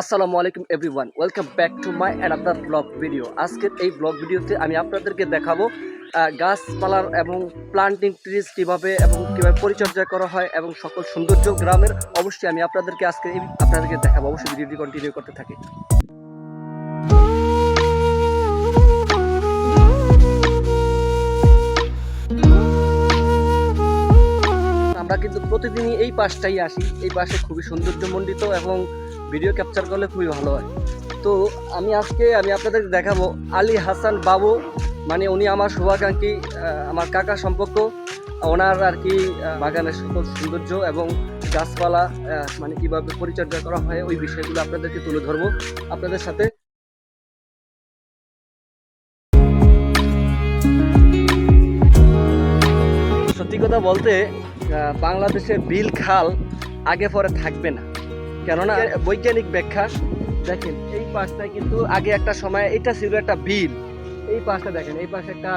আসসালামু আলাইকুম everyone, welcome back to my another blog video. আজকের এই ব্লগ ভিডিওতে আমি আপনাদেরকে দেখাবো গাছপালার এবং প্লান্টিং ট্রিজ কীভাবে এবং কীভাবে পরিচর্যা করা হয় এবং সকল সৌন্দর্য গ্রামের অবশ্যই আমি আপনাদেরকে আজকে আপনাদেরকে দেখাবো। অবশ্যই ভিডিওটি কন্টিনিউ করতে থাকি। আমরা কিন্তু প্রতিদিনই এই পাশটাই আসি। এই পাশে খুবই সৌন্দর্যমণ্ডিত এবং ভিডিও ক্যাপচার করলে খুবই ভালো হয়। তো আমি আজকে আমি আপনাদের দেখাবো আলী হাসান বাবু মানে উনি আমার শুভাকাঙ্ক্ষী আমার কাকা সম্পর্ক। ওনার আর কি বাগানের সকল সৌন্দর্য এবং গাছপালা মানে কীভাবে পরিচর্যা করা হয় ওই বিষয়গুলো আপনাদেরকে তুলে ধরবো আপনাদের সাথে। সত্যি কথা বলতে আহ, বাংলাদেশে বিল খাল আগে পরে থাকবে না। কেননা বৈজ্ঞানিক ব্যাখ্যা। দেখেন এই পাশটা কিন্তু আগে একটা সময় এটা ছিল একটা বিল। এই পাশটা দেখেন এই পাশে একটা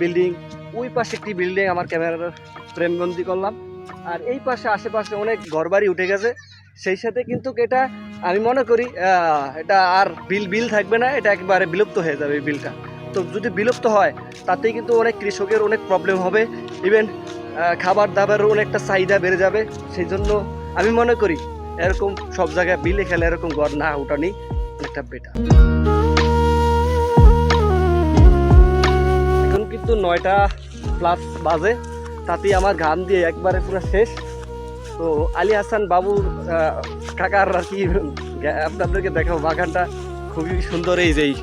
বিল্ডিং ওই পাশে একটি বিল্ডিং আমার ক্যামেরার ফ্রেমবন্দি করলাম। আর এই পাশে আশেপাশে অনেক ঘরবাড়ি উঠে গেছে। সেই সাথে কিন্তু এটা আমি মনে করি এটা আর বিল বিল থাকবে না এটা একবারে বিলুপ্ত হয়ে যাবে এই বিলটা। তো যদি বিলুপ্ত হয় তাতেই কিন্তু অনেক কৃষকের অনেক প্রবলেম হবে। ইভেন খাবার দাবারও অনেকটা চাহিদা বেড়ে যাবে। সেই জন্য আমি মনে করি এরকম সব জায়গায় বিলে খেলে এরকম ঘর না উঠানি অনেকটা বেটার এখন কিন্তু নয়টা প্লাস বাজে তাতেই আমার ঘাম দিয়ে একবারে পুরো শেষ। তো আলী হাসান বাবুর কাকার আর কি আপনাদেরকে দেখাবো বাগানটা খুবই সুন্দর এই যেই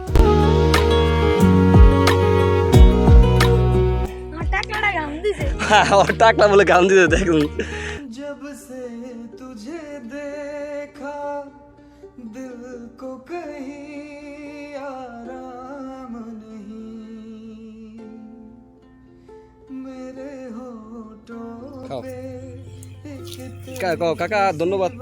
টাকলা হ্যাঁ, বলে গান দিতে দেখুন। तुझे देखा दिल को कहीं आराम नहीं मेरे होठों खाओ। पे एक কা- কা- কাকা ধন্যবাদ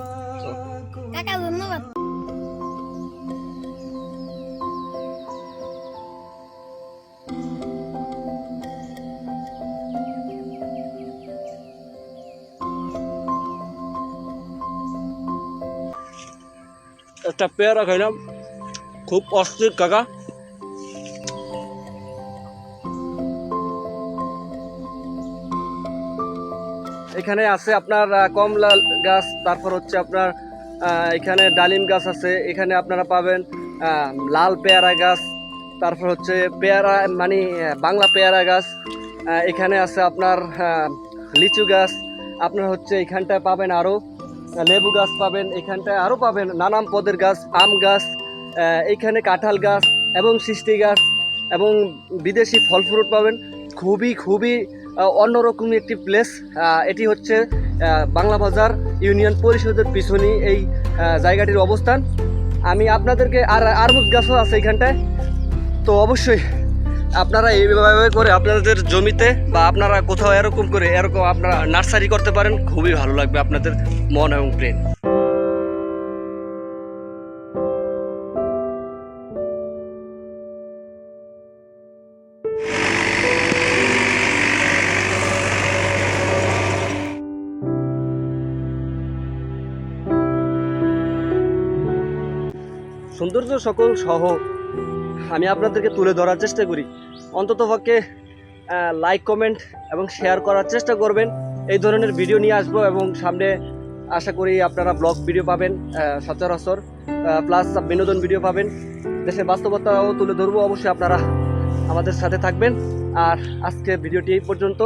একটা পেয়ারা খাইলাম। খুব অস্থির কাকা। এখানে আছে আপনার কমলা গাছ, তারপর হচ্ছে আপনার এখানে ডালিম গাছ আছে। এখানে আপনারা পাবেন লাল পেয়ারা গাছ, তারপর হচ্ছে পেয়ারা মানে বাংলা পেয়ারা গাছ এখানে আছে আপনার লিচু গাছ। আপনার হচ্ছে এখানটায় পাবেন আরও লেবু গাছ পাবেন, এখানটায় আরও পাবেন নানান পদের গাছ, আম গাছ এইখানে কাঁঠাল গাছ এবং সৃষ্টি গাছ এবং বিদেশি ফল ফ্রুট পাবেন। খুবই খুবই অন্যরকম একটি প্লেস এটি হচ্ছে বাংলা বাজার ইউনিয়ন পরিষদের পিছনে এই জায়গাটির অবস্থান। আমি আপনাদেরকে আর আরমুজ গাছও আছে এখানটায়। তো অবশ্যই আপনারা এইভাবে করে আপনাদের জমিতে বা আপনারা কোথাও এরকম করে এরকম আপনারা নার্সারি করতে পারেন, খুবই ভালো লাগবে আপনাদের মন এবং ব্রেন সৌন্দর্য সকল সহ আমি আপনাদেরকে তুলে ধরার চেষ্টা করি। অন্ততপক্ষে লাইক কমেন্ট এবং শেয়ার করার চেষ্টা করবেন। এই ধরনের ভিডিও নিয়ে আসব এবং সামনে আশা করি আপনারা ব্লগ ভিডিও পাবেন সচরাচর প্লাস বিনোদন ভিডিও পাবেন। দেশের বাস্তবতাও তুলে ধরবো, অবশ্যই আপনারা আমাদের সাথে থাকবেন। আর আজকে ভিডিওটি এই পর্যন্ত।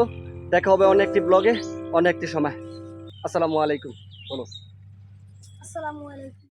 দেখা হবে অন্য একটি ব্লগে অন্য একটি সময়। আসসালামু আলাইকুম। বলো। আসসালামু আলাইকুম।